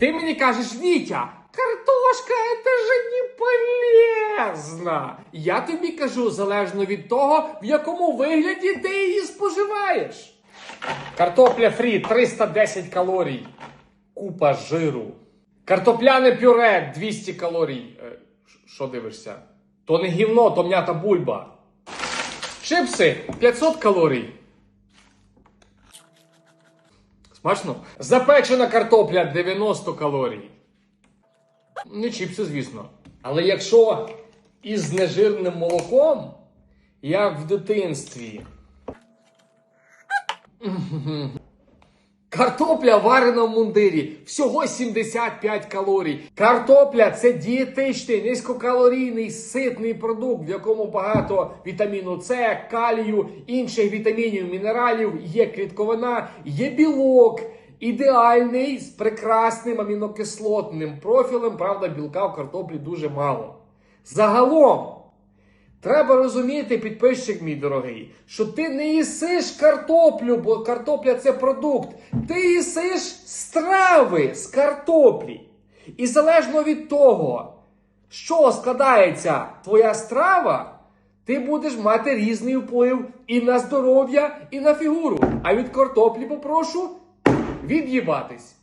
Ти мені кажеш, Вітя, картошка це же не полезна. Я тобі кажу, залежно від того, в якому вигляді ти її споживаєш. Картопля фрі 310 калорій. Купа жиру. Картопляне пюре 200 калорій. Е, Що дивишся? То не гівно, то м'ята бульба. Чипси 500 калорій. Смачно? Запечена картопля 90 калорій. Не чіпси, звісно. Але якщо із нежирним молоком, як в дитинстві. Картопля варена в мундирі. Всього 75 калорій. Картопля це дієтичний, низькокалорійний, ситний продукт, в якому багато вітаміну С, калію, інших вітамінів, мінералів, є клітковина, є білок. Ідеальний з прекрасним амінокислотним профілем. Правда, білка в картоплі дуже мало. Загалом. Треба розуміти, підписчик мій дорогий, що ти не їсиш картоплю, бо картопля це продукт. Ти їсиш страви з картоплі. І залежно від того, що складається твоя страва, ти будеш мати різний вплив і на здоров'я, і на фігуру. А від картоплі попрошу від'їбатись.